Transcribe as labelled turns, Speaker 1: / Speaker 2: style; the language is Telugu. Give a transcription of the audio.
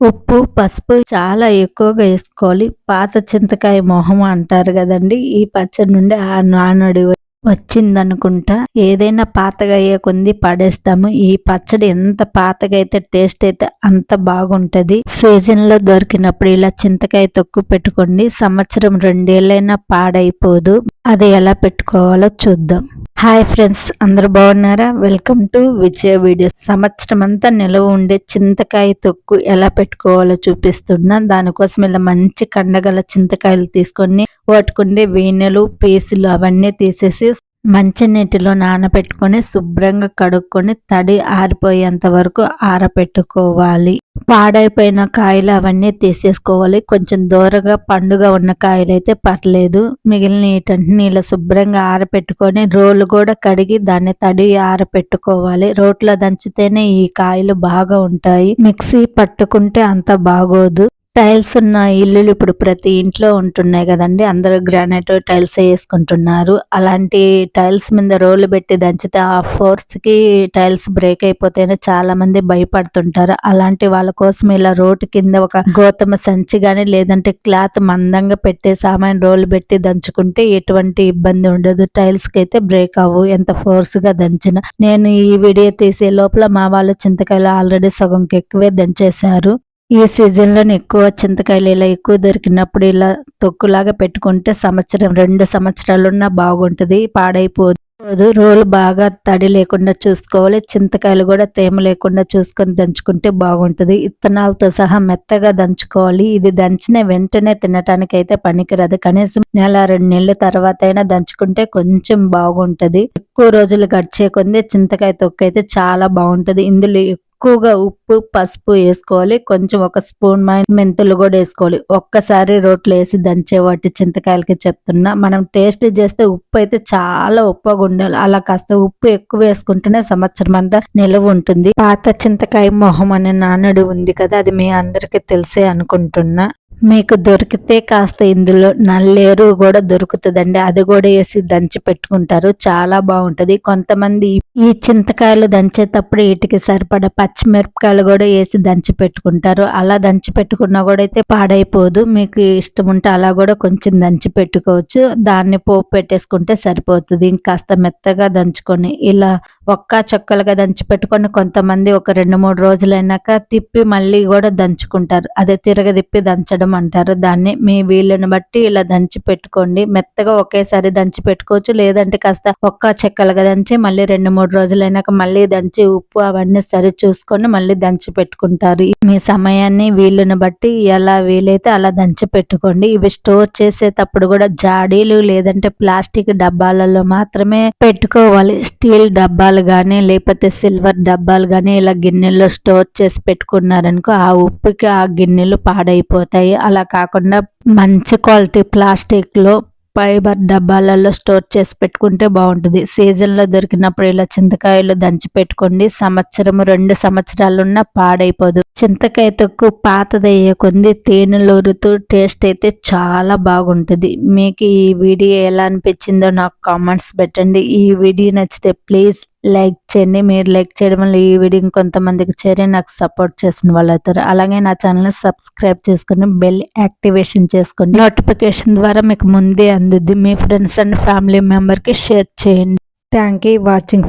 Speaker 1: ఉప్పు పసుపు చాలా ఎక్కువగా వేసుకోవాలి. పాత చింతకాయ మొహం అంటారు కదండి. ఈ పచ్చడి నుండి ఆ నానుడి వచ్చిందనుకుంటా. ఏదైనా పాతగా అయ్యే కొంది పడేస్తాము. ఈ పచ్చడి ఎంత పాతగా అయితే టేస్ట్ అయితే అంత బాగుంటది. సీజన్లో దొరికినప్పుడు ఇలా చింతకాయ తొక్కు పెట్టుకోండి. సంవత్సరం రెండేళ్ళైనా పాడైపోదు. అది ఎలా పెట్టుకోవాలో చూద్దాం. హాయ్ ఫ్రెండ్స్ అందరు బాగున్నారా? వెల్కమ్ టు విజయ వీడియో సంవత్సరం అంతా నిలవ ఉండే చింతకాయ తొక్కు ఎలా పెట్టుకోవాలో చూపిస్తున్నా. దానికోసం ఇలా మంచి కండగల చింతకాయలు తీసుకొని వాటికుండే వేనెలు పేసులు అవన్నీ తీసేసి మంచి నీటిలో నానబెట్టుకొని శుభ్రంగా కడుక్కొని తడి ఆరిపోయేంత వరకు ఆరబెట్టుకోవాలి పాడైపోయిన కాయలు అవన్నీ తీసేసుకోవాలి. కొంచెం దూరగా పండుగ ఉన్న కాయలు అయితే పర్లేదు. మిగిలిన వీటంటే ఇలా శుభ్రంగా ఆరపెట్టుకొని రోలు కూడా కడిగి దాన్ని తడి ఆరపెట్టుకోవాలి. రోట్లో దంచితేనే ఈ కాయలు బాగా ఉంటాయి. మిక్సీ పట్టుకుంటే అంత బాగోదు. టైల్స్ ఉన్న ఇల్లులు ఇప్పుడు ప్రతి ఇంట్లో ఉంటున్నాయి కదండి. అందరూ గ్రానైట్ టైల్స్ వేసుకుంటున్నారు. అలాంటి టైల్స్ మీద రోలు పెట్టి దంచితే ఆ ఫోర్స్కి టైల్స్ బ్రేక్ అయిపోతేనే చాలా మంది భయపడుతుంటారు. అలాంటి వాళ్ళ కోసం ఇలా రోడ్డు కింద ఒక గోతమ సంచి కానీ లేదంటే క్లాత్ మందంగా పెట్టే సామాన్ రోలు పెట్టి దంచుకుంటే ఎటువంటి ఇబ్బంది ఉండదు. టైల్స్కి అయితే బ్రేక్ అవ్వు. ఎంత ఫోర్స్గా దంచిన. నేను ఈ వీడియో తీసే లోపల మా వాళ్ళు చింతకాయలు ఆల్రెడీ సగంకి ఎక్కువే దంచేశారు. ఈ సీజన్లోనే ఎక్కువ చింతకాయలు ఇలా ఎక్కువ దొరికినప్పుడు ఇలా తొక్కులాగా పెట్టుకుంటే సంవత్సరం రెండు సంవత్సరాలున్నా బాగుంటుంది పాడైపోదు. రోలు బాగా తడి లేకుండా చూసుకోవాలి చింతకాయలు కూడా తేమ లేకుండా చూసుకొని దంచుకుంటే బాగుంటుంది. ఇత్తనాలతో సహా మెత్తగా దంచుకోవాలి. ఇది దంచిన వెంటనే తినటానికి అయితే పనికిరాదు. కనీసం నెల రెండు నెలల తర్వాత అయినా దంచుకుంటే కొంచెం బాగుంటుంది. ఎక్కువ రోజులు గడిచే కొందే చింతకాయ తొక్క అయితే చాలా బాగుంటది. ఇందులో ఎక్కువగా ఉప్పు పసుపు వేసుకోవాలి. కొంచెం ఒక స్పూన్ మెంతులు కూడా వేసుకోవాలి. ఒక్కసారి రోట్లు వేసి దంచే వాటి చింతకాయలకి చెప్తున్నా. మనం టేస్ట్ చేస్తే ఉప్పు అయితే చాలా ఉప్పగా ఉండాలి. అలా కాస్త ఉప్పు ఎక్కువ వేసుకుంటేనే సంవత్సరం అంతా నిలవ ఉంటుంది. పాత చింతకాయ మొహం అనే నానుడు ఉంది కదా అది మీ అందరికి తెలిసే అనుకుంటున్నా. మీకు దొరికితే కాస్త ఇందులో నల్లేరు కూడా దొరుకుతుందండి. అది కూడా వేసి దంచి పెట్టుకుంటారు. చాలా బాగుంటుంది. కొంతమంది ఈ చింతకాయలు దంచేటప్పుడు వీటికి సరిపడా పచ్చిమిరపకాయలు కూడా వేసి దంచి పెట్టుకుంటారు. అలా దంచి పెట్టుకున్నా కూడా అయితే పాడైపోదు. మీకు ఇష్టం ఉంటే అలా కూడా కొంచెం దంచి పెట్టుకోవచ్చు. దాన్ని పోపు పెట్టేసుకుంటే సరిపోతుంది. ఇంకాస్త మెత్తగా దంచుకొని ఇలా ఒక్క చొక్కలుగా దంచి పెట్టుకొని కొంతమంది ఒక రెండు మూడు రోజులైనాక తిప్పి మళ్ళీ కూడా దంచుకుంటారు. అదే తిరగదిప్పి దంచడం అంటారు. దాన్ని మీ వీళ్ళని బట్టి ఇలా దంచి పెట్టుకోండి మెత్తగా ఒకేసారి దంచి పెట్టుకోవచ్చు లేదంటే కాస్త ఒక్క చెక్కలుగా దంచి మళ్ళీ రెండు మూడు రోజులైనాక మళ్ళీ దంచి ఉప్పు అవన్నీ సరి చూసుకొని మళ్ళీ దంచి పెట్టుకుంటారు మీ సమయాన్ని వీళ్ళని బట్టి ఎలా వీలైతే అలా దంచి పెట్టుకోండి ఇవి స్టోర్ చేసేటప్పుడు కూడా జాడీలు లేదంటే ప్లాస్టిక్ డబ్బాలలో మాత్రమే పెట్టుకోవాలి. స్టీల్ డబ్బాలు డబ్బాలు కానీ లేకపోతే సిల్వర్ డబ్బాలు కానీ ఇలా గిన్నెల్లో స్టోర్ చేసి పెట్టుకున్నారనుకో ఆ ఉప్పుకి ఆ గిన్నెలు పాడైపోతాయి. అలా కాకుండా మంచి క్వాలిటీ ప్లాస్టిక్లో ఫైబర్ డబ్బాలలో స్టోర్ చేసి పెట్టుకుంటే బాగుంటుంది. సీజన్లో దొరికినప్పుడు ఇలా చింతకాయలు దంచి పెట్టుకోండి. సంవత్సరం రెండు సంవత్సరాలున్న పాడైపోదు. చింతకాయ తొక్కు పాతదయ్యే కొంది తేనెలూరుతూ టేస్ట్ అయితే చాలా బాగుంటుంది. మీకు ఈ వీడియో ఎలా అనిపించిందో నాకు కామెంట్స్ పెట్టండి. ఈ వీడియో నచ్చితే ప్లీజ్ లైక్ చేయండి. మీరు లైక్ చేయడం వల్ల ఈ వీడియో ఇంకొంతమందికి చేరి నాకు సపోర్ట్ చేసిన వాళ్ళు అవుతారు. అలాగే నా ఛానల్ని సబ్స్క్రైబ్ చేసుకుని బెల్ యాక్టివేషన్ చేసుకోండి. నోటిఫికేషన్ ద్వారా మీకు ముందే అందుద్ది. మీ ఫ్రెండ్స్ అండ్ ఫ్యామిలీ మెంబర్కి షేర్ చేయండి. Thank you watching.